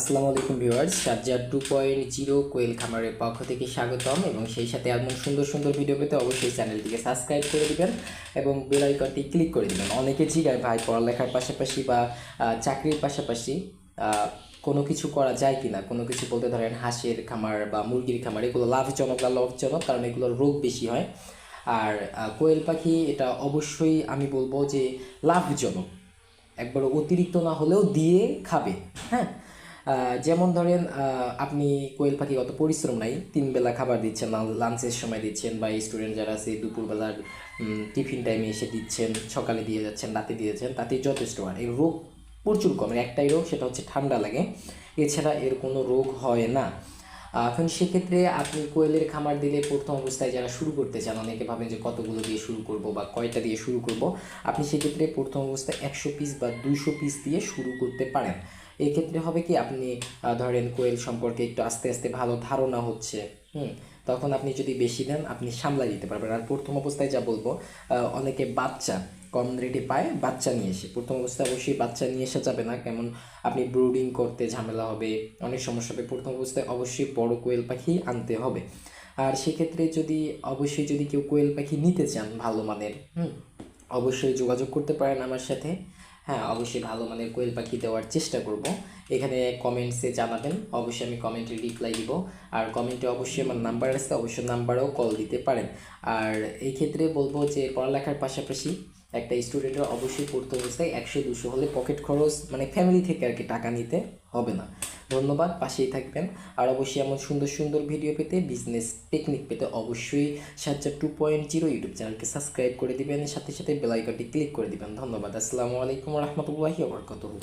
আসসালামু আলাইকুম viewers, Sajjad two point zero কোয়েল খামারের পক্ষ থেকে স্বাগতম এবং সেই সাথে এমন সুন্দর সুন্দর ভিডিও পেতে অবশ্যই চ্যানেলটিকে সাবস্ক্রাইব করে দিবেন এবং বেল আইকনটি ক্লিক করে দিবেন। অনেকে জিগায় ভাই, পড়ালেখার পাশাপাশি বা চাকরির পাশাপাশি কোনো কিছু করা যায় কি না কোনো কিছু বলতে ধরেন হাঁসের খামার বা মুরগির খামার, এগুলো লাভজনক বা লাভজনক কারণ এগুলোর রোগ বেশি হয়। আর কোয়েল পাখি, এটা অবশ্যই আমি বলব যে লাভজনক। একবার অতিরিক্ত না হলেও দিয়ে খাবে হ্যাঁ? যেমন ধরেন আপনি কোয়েল পাখি অত পরিশ্রম নাই, তিন বেলা খাবার দিচ্ছেন লাঞ্চের সময় দিচ্ছেন, বা স্টুডেন্ট যারা আছে, দুপুরবেলার টিফিন টাইমে এসে দিচ্ছেন, সকালে দিয়ে যাচ্ছেন, রাতে দিয়ে যাচ্ছেন তাতেই যথেষ্ট আর। এই রোগ প্রচুর কম, একটাই রোগ, সেটা হচ্ছে ঠান্ডা লাগে। এছাড়া এর কোনো রোগ হয় না। এখন সেক্ষেত্রে আপনি কোয়েলের খামার দিলে প্রথম অবস্থায় যারা শুরু করতে চান, অনেকে ভাবেন যে কতগুলো দিয়ে শুরু করব বা কয়টা দিয়ে শুরু করব, আপনি সেক্ষেত্রে প্রথম অবস্থায় একশো পিস বা দুশো পিস দিয়ে শুরু করতে পারেন। এক্ষেত্রে হবে কি আপনি ধরেন কোয়েল সম্পর্কে একটু আস্তে আস্তে ভালো ধারণা হচ্ছে, হুম? তখন আপনি যদি বেশি দেন, আপনি সামলাই দিতে পারবেন। আর প্রথম অবস্থায় যা বলব অনেকে বাচ্চা কম রেটে পায়, বাচ্চা নিয়ে এসে। প্রথম অবস্থায় অবশ্যই বাচ্চা নিয়ে এসে যাবে না, কেমন আপনি ব্রুডিং করতে ঝামেলা হবে, অনেক সমস্যা হবে। প্রথম অবস্থায় অবশ্যই বড় কোয়েল পাখি আনতে হবে। আর সেক্ষেত্রে যদি, অবশ্যই যদি কেউ কোয়েল পাখি নিতে চান ভালো মানের, হুম? অবশ্যই যোগাযোগ করতে পারেন আমার সাথে। হ্যাঁ অবশ্যই ভালো মানে কোয়েল পাখি দেওয়ার চেষ্টা করব। এখানে কমেন্টসে জানাবেন, অবশ্যই আমি কমেন্টে রিপ্লাই দিব। আর কমেন্টে অবশ্যই আমার নাম্বার আছে, অবশ্যই নাম্বারও কল দিতে পারেন। আর এই ক্ষেত্রে বলব যে, পড়ালেখার পাশাপাশি একটা স্টুডেন্টের অবশ্যই পড়তে অবস্থায় একশো দুশো হলে পকেট খরচ মানে ফ্যামিলি থেকে আর কি টাকা নিতে হবে না। ধন্যবাদ, পাশেই থাকবেন। আর অবশ্যই এমন সুন্দর সুন্দর ভিডিও পেতে বিজনেস টেকনিক পেতে অবশ্যই Sajjad two point zero YouTube চ্যানেলকে সাবস্ক্রাইব করে দিবেন, সাথে সাথে বেলাইকনটি ক্লিক করে দিবেন। ধন্যবাদ, আসসালামু আলাইকুম রহমতুল্লাহি ওবরকাতুহু